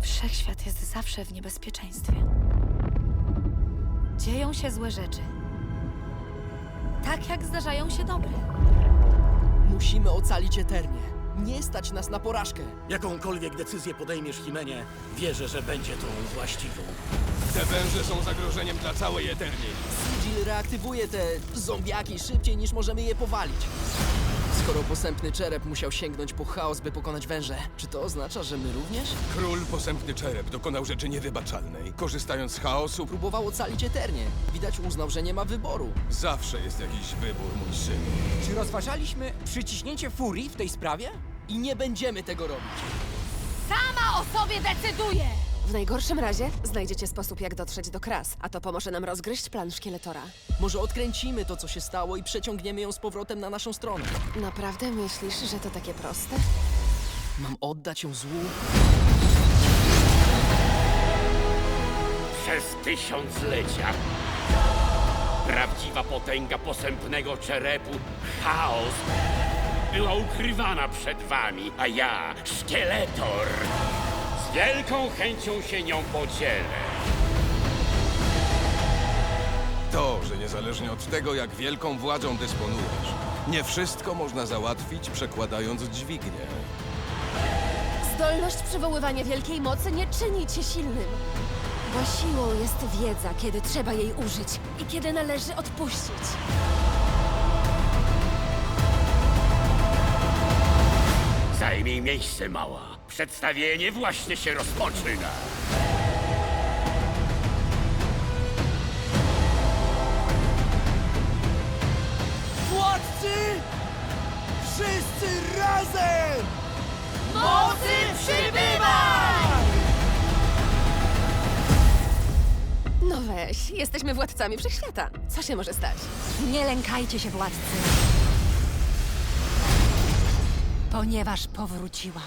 Wszechświat jest zawsze w niebezpieczeństwie. Dzieją się złe rzeczy. Tak jak zdarzają się dobre. Musimy ocalić Eternię. Nie stać nas na porażkę. Jakąkolwiek decyzję podejmiesz, Himenie, wierzę, że będzie tą właściwą. Te węże są zagrożeniem dla całej Eterni. Sigil reaktywuje te zombiaki szybciej niż możemy je powalić. Skoro posępny czerep musiał sięgnąć po chaos, by pokonać węże, czy to oznacza, że my również? Król posępny czerep dokonał rzeczy niewybaczalnej. Korzystając z chaosu, Próbował ocalić Eternię. Widać uznał, że nie ma wyboru. zawsze jest jakiś wybór, mój synu. Czy rozważaliśmy przyciśnięcie furii w tej sprawie? I nie będziemy tego robić. Sama o sobie decyduje! W najgorszym razie znajdziecie sposób, jak dotrzeć do Kras, a to pomoże nam rozgryźć plan szkieletora. Może odkręcimy to, co się stało i przeciągniemy ją z powrotem na naszą stronę. Naprawdę myślisz, że to takie proste? Mam oddać ją złu? Przez tysiąclecia prawdziwa potęga posępnego czerepu, chaos, była ukrywana przed wami, a ja, szkieletor, wielką chęcią się nią podzielę. To, że niezależnie od tego, jak wielką władzą dysponujesz, nie wszystko można załatwić przekładając dźwignię. Zdolność przywoływania wielkiej mocy nie czyni cię silnym. Bo siłą jest wiedza, kiedy trzeba jej użyć i kiedy należy odpuścić. Zajmij miejsce, mała. Przedstawienie właśnie się rozpoczyna. Władcy! Wszyscy razem! Mocy przybywa! No weź, jesteśmy władcami wszechświata. Co się może stać? Nie lękajcie się, władcy. Ponieważ powróciłam.